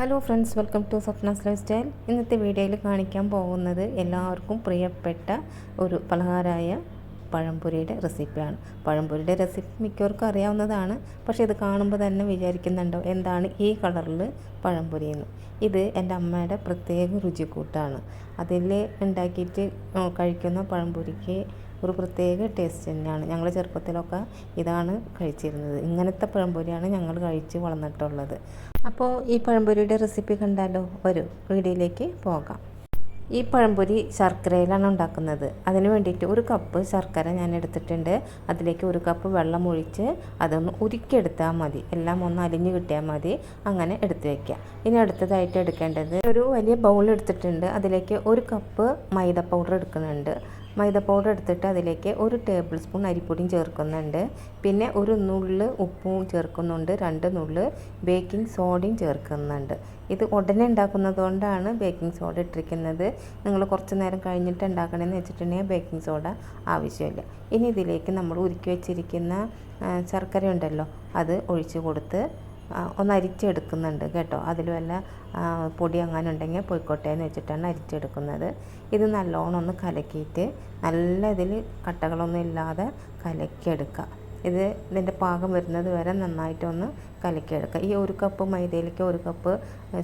Hello friends welcome to Swapna's lifestyle ഇന്നത്തെ വീഡിയോയിൽ കാണിക്കാൻ പോകുന്നത് എല്ലാവർക്കും പ്രിയപ്പെട്ട ഒരു പലഹാരമായ പഴംപൊരിയുടെ റെസിപ്പിയാണ് പഴംപൊരിയുടെ റെസിപ്പി മിക്കവർക്കും അറിയാവുന്നതാണ്. പക്ഷേ ഇത് കാണുമ്പോൾ തന്നെ വിചാരിക്കുന്നുണ്ടോ എന്താണ് ഈ കളറിൽ പഴംപൊരി എന്ന് ഇത് എന്റെ അമ്മയുടെ പ്രത്യേക രുചിക്കൂട്ടാണ്. അതിൽ ഉണ്ടാക്കിയിട്ട് കഴിക്കുന്ന പഴംപൊരിക്ക് ഒരു പ്രത്യേക ടേസ്റ്റ് തന്നെയാണ്. ഞങ്ങൾ ചെറുപ്പത്തിലൊക്കെ ഇതാണ് കഴിച്ചിരുന്നത്. ഇങ്ങനത്തെ പഴംപൊരിയാണ് ഞങ്ങൾ കഴിച്ച് വളർന്നിട്ടുള്ളത്. അപ്പോൾ ഈ പഴംപൊരിയുടെ റെസിപ്പി കണ്ടാലോ? ഒരു വീഡിയോയിലേക്ക് പോകാം. ഈ പഴംപൊരി ശർക്കരയിലാണ് ഉണ്ടാക്കുന്നത്. അതിന് വേണ്ടിയിട്ട് ഒരു കപ്പ് ശർക്കര ഞാൻ എടുത്തിട്ടുണ്ട്. അതിലേക്ക് ഒരു കപ്പ് വെള്ളം ഒഴിച്ച് അതൊന്ന് ഉരുക്കിയെടുത്താൽ മതി. എല്ലാം ഒന്ന് അലിഞ്ഞ് കിട്ടിയാൽ മതി. അങ്ങനെ എടുത്ത് വയ്ക്കുക ഇനി അടുത്തതായിട്ട് എടുക്കേണ്ടത് ഒരു വലിയ ബൗൾ എടുത്തിട്ടുണ്ട്. അതിലേക്ക് ഒരു കപ്പ് മൈദ പൗഡർ എടുക്കുന്നുണ്ട്. മൈദ പൗഡർ എടുത്തിട്ട് അതിലേക്ക് ഒരു ടേബിൾ സ്പൂൺ അരിപ്പൊടിയും ചേർക്കുന്നുണ്ട്. പിന്നെ ഒരു നുള്ള് ഉപ്പും ചേർക്കുന്നുണ്ട്. രണ്ട് നുള്ള് ബേക്കിംഗ് സോഡയും ചേർക്കുന്നുണ്ട്. ഇത് ഉടനെ ഉണ്ടാക്കുന്നതുകൊണ്ടാണ് ബേക്കിംഗ് സോഡ ഇട്ടിരിക്കുന്നത്. നിങ്ങൾ കുറച്ച് നേരം കഴിഞ്ഞിട്ട് ഉണ്ടാക്കണമെന്ന് വെച്ചിട്ടുണ്ടെങ്കിൽ ബേക്കിംഗ് സോഡ ആവശ്യമില്ല. ഇനി ഇതിലേക്ക് നമ്മൾ ഉരുക്കി വെച്ചിരിക്കുന്ന ശർക്കര ഉണ്ടല്ലോ അത് ഒഴിച്ച് കൊടുത്ത് ഒന്ന് അരിച്ചെടുക്കുന്നുണ്ട് കേട്ടോ. അതിൽ വല്ല പൊടി അങ്ങനെ ഉണ്ടെങ്കിൽ പോയിക്കോട്ടെ എന്ന് വെച്ചിട്ടാണ് അരിച്ചെടുക്കുന്നത്. ഇത് നല്ലോണം ഒന്ന് കലക്കിയിട്ട് നല്ല ഇതിൽ കട്ടകളൊന്നും ഇല്ലാതെ കലക്കിയെടുക്കുക. ഇത് ഇതിന്റെ പാകം വരുന്നത് വരെ നന്നായിട്ടൊന്ന് കലക്കിയെടുക്കുക. ഈ ഒരു കപ്പ് മൈദയിലേക്ക് ഒരു കപ്പ്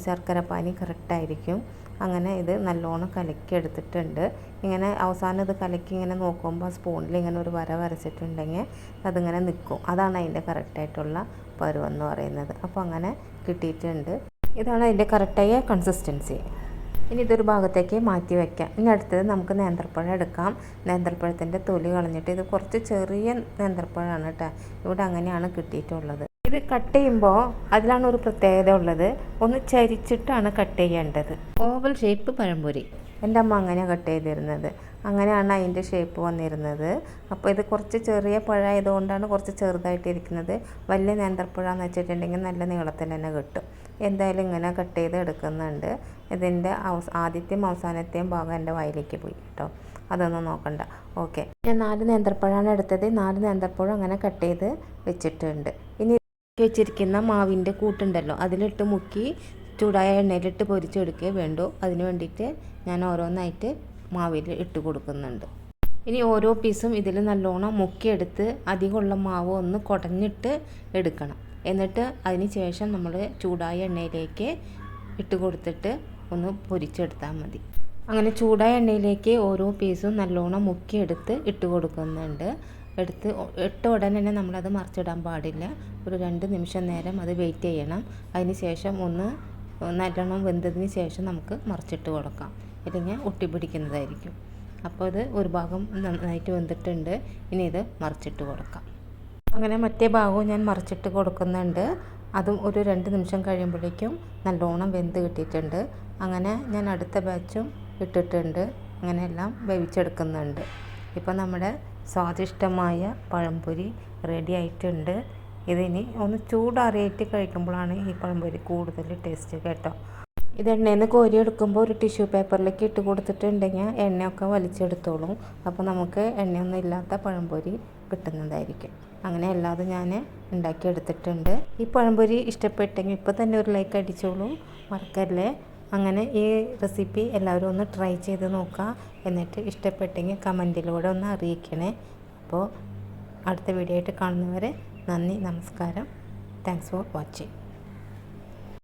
ശർക്കര പാനി കറക്റ്റായിരിക്കും അങ്ങനെ ഇത് നല്ലോണം കലക്കിയെടുത്തിട്ടുണ്ട്. ഇങ്ങനെ അവസാനം ഇത് കലക്കി ഇങ്ങനെ നോക്കുമ്പോൾ സ്പൂണിൽ ഇങ്ങനെ ഒരു വര വരച്ചിട്ടുണ്ടെങ്കിൽ അതിങ്ങനെ നിൽക്കും. അതാണ് അതിന്റെ കറക്റ്റായിട്ടുള്ള പരുവെന്ന് പറയുന്നത്. അപ്പോൾ അങ്ങനെ കിട്ടിയിട്ടുണ്ട്. ഇതാണ് അതിന്റെ കറക്റ്റായ കൺസിസ്റ്റൻസി ഇനി ഇതൊരു ഭാഗത്തേക്ക് മാറ്റി വയ്ക്കാം. ഇനി അടുത്തത് നമുക്ക് നേന്ത്രപ്പഴം എടുക്കാം. നേന്ത്രപ്പഴത്തിന്റെ തൊലി കളഞ്ഞിട്ട് ഇത് കുറച്ച് ചെറിയ നേന്ത്രപ്പഴമാണ് കേട്ടോ. ഇവിടെ അങ്ങനെയാണ് കിട്ടിയിട്ടുള്ളത്. ഇത് കട്ട് ചെയ്യുമ്പോൾ അതിലാണ് ഒരു പ്രത്യേകത ഉള്ളത്. ഒന്ന് ചരിച്ചിട്ടാണ് കട്ട് ചെയ്യേണ്ടത്. ഓവൽ ഷേപ്പ് പഴംപൊരി. എന്റെ അമ്മ അങ്ങനെ കട്ട് ചെയ്തിരുന്നത്. അങ്ങനെയാണ് അതിന്റെ ഷേപ്പ് വന്നിരുന്നത്. അപ്പോൾ ഇത് കുറച്ച് ചെറിയ പഴമായതുകൊണ്ടാണ് കുറച്ച് ചെറുതായിട്ടിരിക്കുന്നത്. വലിയ നേന്ത്രപ്പഴമെന്ന് വെച്ചിട്ടുണ്ടെങ്കിൽ നല്ല നീളത്തിൽ തന്നെ കിട്ടും. എന്തായാലും ഇങ്ങനെ കട്ട് ചെയ്ത് എടുക്കുന്നുണ്ട്. ഇതിന്റെ അവസ ആദ്യത്തെയും അവസാനത്തെയും ഭാഗം എന്റെ വായിലേക്ക് പോയി കേട്ടോ. അതൊന്നും നോക്കണ്ട. ഓക്കെ. ഞാൻ നാല് നേന്ത്രപ്പഴമാണ് എടുത്തത്. നാല് നേന്ത്രപ്പഴം അങ്ങനെ കട്ട് ചെയ്ത് വെച്ചിട്ടുണ്ട്. ഇനി വെച്ചിരിക്കുന്ന മാവിന്റെ കൂട്ടുണ്ടല്ലോ അതിലിട്ട് മുക്കി ചൂടായ എണ്ണയിലിട്ട് പൊരിച്ചെടുക്കേ വേണ്ടൂ. അതിന് വേണ്ടിയിട്ട് ഞാൻ ഓരോന്നായിട്ട് മാവിൽ ഇട്ട് കൊടുക്കുന്നുണ്ട്. ഇനി ഓരോ പീസും ഇതിൽ നല്ലോണം മുക്കിയെടുത്ത് അധികമുള്ള മാവ് ഒന്ന് കുടഞ്ഞിട്ട് എടുക്കണം. എന്നിട്ട് അതിന് ശേഷം നമ്മൾ ചൂടായ എണ്ണയിലേക്ക് ഇട്ട് കൊടുത്തിട്ട് ഒന്ന് പൊരിച്ചെടുത്താൽ മതി. അങ്ങനെ ചൂടായ എണ്ണയിലേക്ക് ഓരോ പീസും നല്ലോണം മുക്കിയെടുത്ത് ഇട്ട് കൊടുക്കുന്നുണ്ട്. എടുത്ത് ഇട്ട ഉടനെ തന്നെ നമ്മളത് മറിച്ചിടാൻ പാടില്ല. ഒരു രണ്ട് നിമിഷം നേരം അത് വെയിറ്റ് ചെയ്യണം. അതിന് ശേഷം ഒന്ന് നല്ലോണം വെന്തതിന് ശേഷം നമുക്ക് മറിച്ചിട്ട് കൊടുക്കാം. ഇല്ലെങ്കിൽ ഒട്ടിപ്പിടിക്കുന്നതായിരിക്കും അപ്പോൾ ഇത് ഒരു ഭാഗം നന്നായിട്ട് വെന്തിട്ടുണ്ട്. ഇനി ഇത് മറിച്ചിട്ട് കൊടുക്കാം. അങ്ങനെ മറ്റേ ഭാഗവും ഞാൻ മറിച്ചിട്ട് കൊടുക്കുന്നുണ്ട്. അതും ഒരു രണ്ട് നിമിഷം കഴിയുമ്പോഴേക്കും നല്ലോണം വെന്ത് കിട്ടിയിട്ടുണ്ട്. അങ്ങനെ ഞാൻ അടുത്ത ബാച്ചും ഇട്ടിട്ടുണ്ട്. അങ്ങനെ എല്ലാം വേവിച്ചെടുക്കുന്നുണ്ട്. ഇപ്പം നമ്മുടെ സ്വാദിഷ്ടമായ പഴംപൊരി റെഡി ആയിട്ടുണ്ട്. ഇതിനി ഒന്ന് ചൂടാറിയിട്ട് കഴിക്കുമ്പോഴാണ് ഈ പഴംപൊരി കൂടുതൽ ടേസ്റ്റ് കേട്ടോ. ഇത് എണ്ണയിൽ നിന്ന് കോരിയെടുക്കുമ്പോൾ ഒരു ടിഷ്യൂ പേപ്പറിലേക്ക് ഇട്ട് കൊടുത്തിട്ടുണ്ടെങ്കിൽ എണ്ണയൊക്കെ വലിച്ചെടുത്തോളും. അപ്പോൾ നമുക്ക് എണ്ണയൊന്നും ഇല്ലാത്ത പഴംപൊരി കിട്ടുന്നതായിരിക്കും. അങ്ങനെ അല്ലാതെ ഞാൻ ഉണ്ടാക്കിയെടുത്തിട്ടുണ്ട് ഈ പഴംപൊരി ഇഷ്ടപ്പെട്ടെങ്കിൽ ഇപ്പോൾ തന്നെ ഒരു ലൈക്ക് അടിച്ചോളൂ. മറക്കല്ലേ? അങ്ങനെ ഈ റെസിപ്പി എല്ലാവരും ഒന്ന് ട്രൈ ചെയ്ത് നോക്കുക എന്നിട്ട് ഇഷ്ടപ്പെട്ടെങ്കിൽ കമന്റിലൂടെ ഒന്ന് അറിയിക്കണേ. അപ്പോൾ അടുത്ത വീഡിയോ ആയിട്ട് കാണുന്നവരെ നന്ദി നമസ്കാരം. Thanks for watching